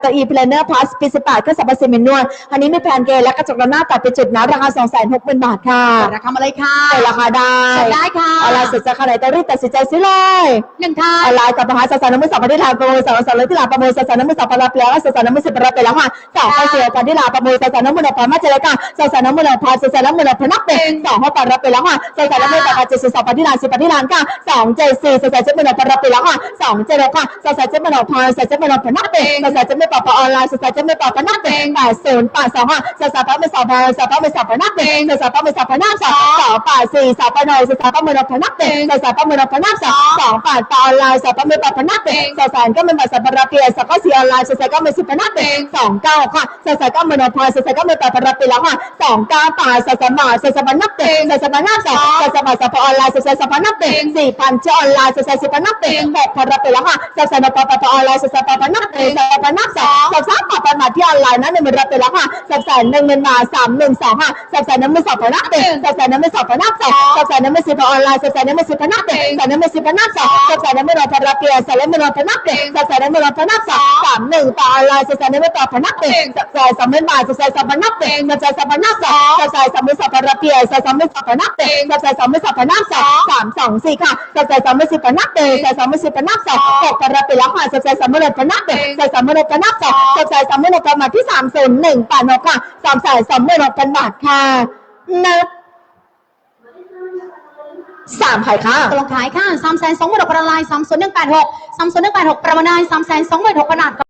เก้าอี้เพลเนอร์พลัสปีสิบแปดเครื่องสับปะเซมินนวลอันนี้มีแผ่นเกลและกระจกด้านหน้าตัดเป็นจุดนะราคา2 6 0 0 0 0บาทค่ะราคามาเลยค่ะเปิดราคาได้เปิดได้ค่ะออนไลน์สนใจขนาดไหนต้องรีบตัดสินใจซื้อเลยหนึ่งค่ะออนไลน์กับมหาสารน้ำมือสองพันที่ลานประมูลสองสองเลยที่ลานประมูลสองสองน้ำมือสองพันรับแล้วสองสองน้ำมือสิบรับไปแล้วค่ะสองพันสี่พันที่ลานประมูลสองสองน้ำมือหนึ่งพันมาเจริญค่ะสองสองน้ำมือหนึ่งพันสองสองน้ำมือหนึ่งพันนับเป็นสองพันปันรับไปแล้วค่ะสองสองน้ำมือสองพันเจ็ดสิบสองพันที่ลานสิบพันที่ลานค่ะสองเจ็ดสี่สองสองเจ็ดมือหนึ่งพันรับไปแล้วค่ะสองเจ็ดหกค่ะสองสองเจ็ดมือหนึ่งพันสองเจ็ดมือหนึ่งพันนับเป็นสองสองเจ็ดมือปอปออนไลน์สองสจ็ดมือปอปนับเป็นแปดศูนย์แปดสองค่ะสองสองพันเป็นสองพันสองพันเป็นสองพันนับเป็นสองสองพันเป็นสองพันนับสองสองแปดสี่สองพันหนึ่งสองสองพันมือหนึ่งพันนับเป็นสองสองพันมือหนึ่งพันนับสองสองแปดปออนไลน์สองพันมือปอปนับเป็นสองแสนก็เป็นบัตรสัมปทานเพียสองก็สี่ออนไลน์สองแสก็เป็นสิบพันนับเป็นสองเก้าค่ะสองแสก็มือหนึ่งพันสองแสก็เป็นแปดพันรับไปแล้วค่ะสองเก้าแปดสองสมาสองสามพันนับเป็นสองสามพันนับสองสองสามบาทสองพันออนไลน์สองแสสองพันนับเป็นสี่พันที่ออนไลน์สองแสสิบพันนับเป็นหกพันรับไปแล้วค่ะสองแสนปปอออนไลน์สสปอปนับเองพันนับสองสองสามปอปอมาที่ออนไลน์นั้นหนึ่งหมื่นรับไปแล้วค่ะสองแสนหนึ่งหมื่นบาทสามหนึ่งสองค่ะสองแสนหนึ่งหมื่นสองพันนับเป็นสองแสนหนึ่งหมื่นสองพันนับสองสองแสนหนึ่งหมื่นสิบพันออนไลน์สองแสนหนึ่งหมื่นสิบพันนับเป็นสองแสนหนึ่งหมื่นสิบพันนับสองสองแสนหนึ่งหมื่นหนึ่งพันรับเปลี่ยนสองแสนหนึ่งหมื่นหนึ่งพันนับเป็นสองแสนหนึ่งหมื่นหนึ่งพันนับสองสามหนึ่งต่อออนไลน์สองแสนหนึ่งหมื่นต่อพันนับเป็นสองแสนสองหมื่นบาทสองแสนสองพันนับเป็นสองแสนสองพันนับสองสองแสนสองหมื่นสองพันรับเปลี่ยนสองแสนสองหมื่นสองพันนับเป็นสองแสนสองหมื่นสองพันนับสองสามสองสี่ค่ะสองแสนสองหมื่นสิบพันนับเป็นสองแสนสองหมื่นสิบพันนับสองหกพันรับไปแล้วค่ะสองแสนสองหมื่นหนึ่งพันนับเป็นสองแสนสองหมื่นหนึ่งพันนับสองสองแสนสามหมื่นหนึ่งพันมาที่สามศูนย์หนึ่งแปดหกค่ะสองแสนสามหมื่นหกพันบาทค่ะนับสามไข่ค่ะตกลงขายค่ะสามแสนสองหมื่นหกพันออนไลายสามศูนย์หนึ่งแปดหกสามศูนย์หนึ่งแปดหกประมาณได้สามแสนสองหมื่นหกพันบาท